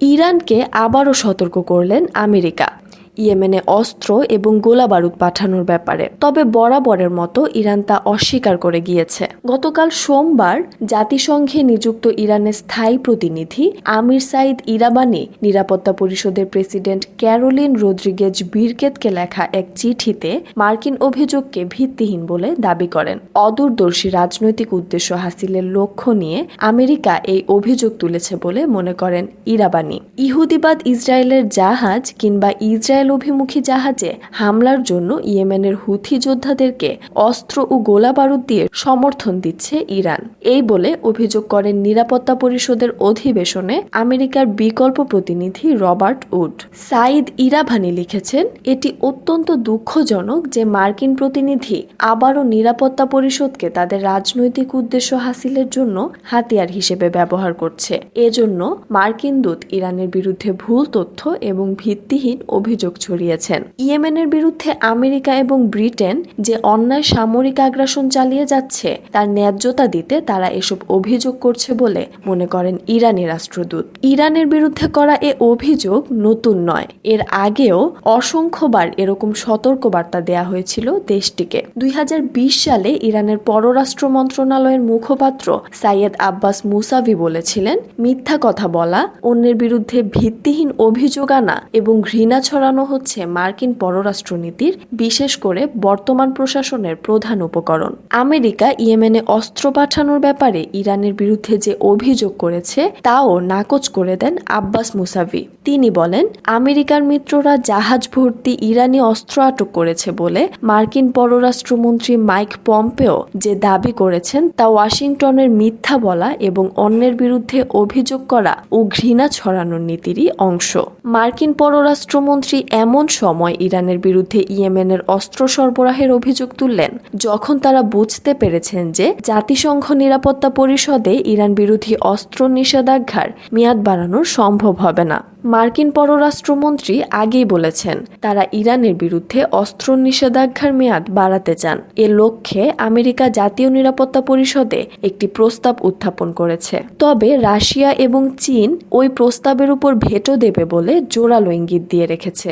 ইরানকে আবারও সতর্ক করলেন আমেরিকা। ইয়েমেনে অস্ত্র এবং গোলাবারুদ পাঠানোর ব্যাপারে। তবে বরাবরের মতো ইরান তা অস্বীকার করে গিয়েছে। গতকাল সোমবার জাতিসংঘে নিযুক্ত ইরানের স্থায়ী প্রতিনিধি আমির সাইদ ইরাবানি নিরাপত্তা পরিষদের প্রেসিডেন্ট ক্যারোলিন রদ্রিগেজ বিরকেতকে লেখা এক চিঠিতে মার্কিন অভিযোগকে ভিত্তিহীন বলে দাবি করেন। অদূরদর্শী রাজনৈতিক উদ্দেশ্য হাসিলের লক্ষ্য নিয়ে আমেরিকা এই অভিযোগ তুলেছে বলে মনে করেন ইরাবানি। ইহুদিবাদ ইসরায়েলের জাহাজ কিংবা ইসরায়েল অভিমুখী জাহাজে হামলার জন্য ইয়েমেনের হুথি যোদ্ধাদেরকে অস্ত্র ও গোলা বারুদ দিয়ে সমর্থন দিচ্ছে ইরান। এই বলে অভিযোগ করেন নিরাপত্তা পরিষদের অধিবেশনে আমেরিকার বিকল্প প্রতিনিধি রবার্ট উড। সাইদ ইরাভানি লিখেছেন, এটি অত্যন্ত দুঃখজনক যে মার্কিন প্রতিনিধি আবারও নিরাপত্তা পরিষদকে তাদের রাজনৈতিক উদ্দেশ্য হাসিলের জন্য হাতিয়ার হিসেবে ব্যবহার করছে। এজন্য মার্কিন দূত ইরানের বিরুদ্ধে ভুল তথ্য এবং ভিত্তিহীন অভিযোগ ছড়িয়েছেন। ইয়েমেনের বিরুদ্ধে আমেরিকা এবং ব্রিটেন যে অন্যায় সামরিক আগ্রাসন চালিয়ে যাচ্ছে, তার ন্যায্যতা দিতে তারা এসব অভিযোগ করছে বলে মনে করেন ইরানি রাষ্ট্রদূত। ইরানের বিরুদ্ধে করা এ অভিযোগ নতুন নয়। এর আগেও অসংখ্যবার এরকম সতর্কবার্তা দেয়া হয়েছিল দেশটিকে। দুই হাজার বিশ সালে ইরানের পররাষ্ট্র মন্ত্রণালয়ের মুখপাত্র সাইয়েদ আব্বাস মুসাভি বলেছিলেন, মিথ্যা কথা বলা, অন্যের বিরুদ্ধে ভিত্তিহীন অভিযোগ আনা এবং ঘৃণা ছড়ানো হচ্ছে মার্কিন পররাষ্ট্রনীতির, বিশেষ করে বর্তমান প্রশাসনের প্রধান উপকরণ। আমেরিকা ইয়েমেনে অস্ত্র পাঠানোর ব্যাপারে ইরানের বিরুদ্ধে যে অভিযোগ করেছে, তাও নাকচ করে দেন আব্বাস মুসাভি। তিনি বলেন, আমেরিকার মিত্ররা জাহাজ ভর্তি ইরানি অস্ত্র আটক করেছে বলে মার্কিন পররাষ্ট্রমন্ত্রী মাইক পম্পেও যে দাবি করেছেন, তা ওয়াশিংটনের মিথ্যা বলা এবং অন্যের বিরুদ্ধে অভিযোগ করা ও ঘৃণা ছড়ানোর নীতিরই অংশ। মার্কিন পররাষ্ট্রমন্ত্রী এমন সময় ইরানের বিরুদ্ধে ইয়েমেনের অস্ত্র সরবরাহের অভিযোগ তুললেন। যখন তারা বুঝতে পেরেছেন যে জাতিসংঘ নিরাপত্তা পরিষদে ইরান বিরোধী অস্ত্র নিষেধাজ্ঞার মেয়াদ বাড়ানো সম্ভব হবে না। মার্কিন পররাষ্ট্রমন্ত্রী আগেই বলেছেন, তারা ইরানের বিরুদ্ধে অস্ত্র নিষেধাজ্ঞার মেয়াদ বাড়াতে চান। এ লক্ষ্যে আমেরিকা জাতীয় নিরাপত্তা পরিষদে একটি প্রস্তাব উত্থাপন করেছে। তবে রাশিয়া এবং চীন ওই প্রস্তাবের উপর ভেটো দেবে বলে জোরালো ইঙ্গিত দিয়ে রেখেছে।